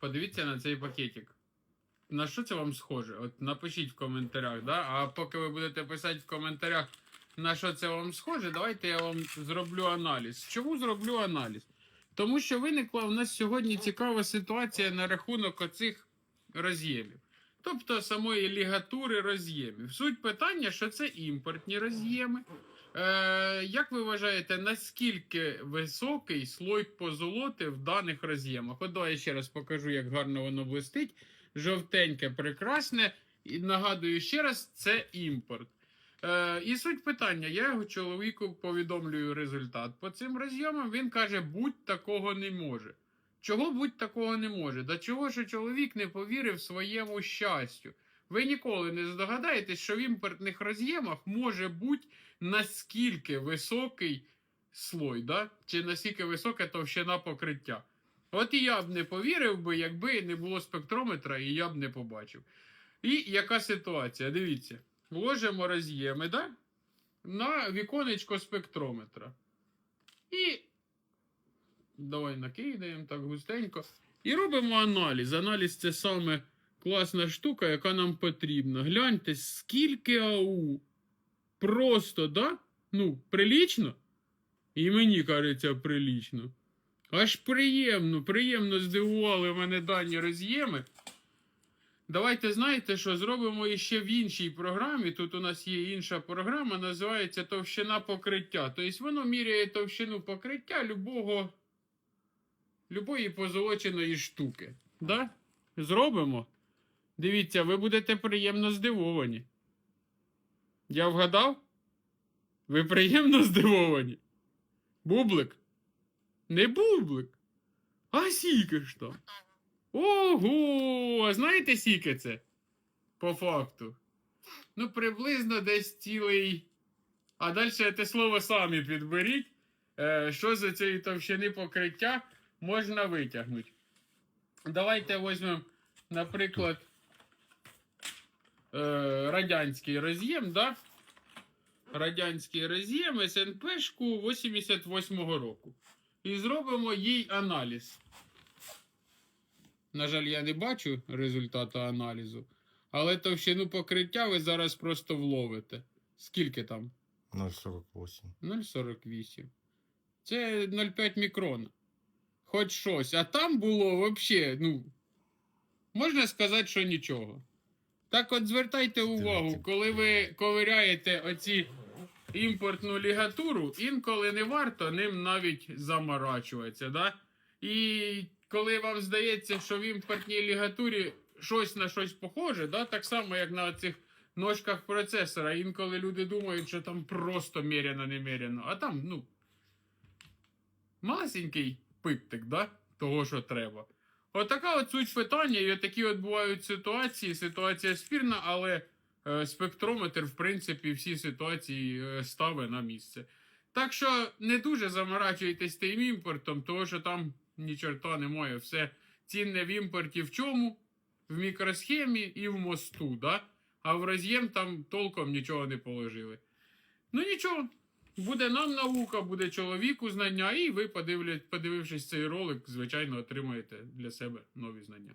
Подивіться на цей пакетик. На що це вам схоже? От напишіть в коментарях, да? А поки ви будете писати в коментарях, на що це вам схоже, давайте я вам зроблю аналіз. Чому зроблю аналіз? Тому що виникла у нас сьогодні цікава ситуація на рахунок оцих роз'ємів. Тобто самої лігатури роз'ємів. Суть питання, що це імпортні роз'єми. Е, як ви вважаєте, наскільки високий слой позолоти в даних роз'ємах? От давай я ще раз покажу, як гарно воно блистить. Жовтеньке, прекрасне. І нагадую ще раз, це імпорт. Е, і суть питання: я його чоловіку повідомлюю результат по цим роз'ємам. Він каже, будь такого не може. Чого будь такого не може? До чого що чоловік не повірив своєму щастю? Ви ніколи не здогадаєтесь, що в імпортних роз'ємах може бути наскільки високий слой, да? чи наскільки висока товщина покриття. От і я б не повірив би, якби не було спектрометра, і я б не побачив. І яка ситуація? Дивіться, ложимо роз'єми да? на віконечко спектрометра. І давай накидаємо так густенько. І робимо аналіз. Аналіз це саме класна штука, яка нам потрібна. Гляньте, скільки АУ. Просто, да? Ну, прилічно? І мені кажеться, прилічно. Аж приємно, приємно здивували мене дані роз'єми. Давайте знаєте, що зробимо іще в іншій програмі. Тут у нас є інша програма, називається товщина покриття. Тобто воно міряє товщину покриття любого, любої позолоченої штуки. Да? Зробимо. Дивіться, ви будете приємно здивовані. Я вгадав? Ви приємно здивовані? Бублик? Не бублик. А сіки ж там. Ого! А знаєте, сіки це? По факту. Ну, приблизно десь цілий. А далі те слово самі підберіть. Е, що за цієї товщини покриття можна витягнути. Давайте візьмемо, наприклад, е, радянський роз'єм, да? Радянський роз'єм СНПшку 88-го року. І зробимо їй аналіз. На жаль, я не бачу результату аналізу, але товщину покриття ви зараз просто вловите. Скільки там? 0,48. 0,48. Це 0,5 мікрона. Хоч щось. А там було взагалі, ну, можна сказати, що нічого. Так от звертайте увагу, коли ви ковиряєте оці імпортну лігатуру, інколи не варто ним навіть заморачуватися. Да? І коли вам здається, що в імпортній лігатурі щось на щось похоже, да? так само, як на цих ножках процесора, інколи люди думають, що там просто міряно неміряно, а там, ну, малесенький пиптик, да? того, що треба. Отака от суть питання, і такі от бувають ситуації. Ситуація спірна, але е, спектрометр, в принципі, всі ситуації е, ставить на місце. Так що не дуже заморачуйтесь тим імпортом, того що там ні чорта немає. Все цінне в імпорті в чому? В мікросхемі і в мосту, да? а в роз'єм там толком нічого не положили. Ну нічого, буде нам наука, буде чоловіку знання, і ви, подивлять, подивившись цей ролик, звичайно, отримаєте для себе нові знання.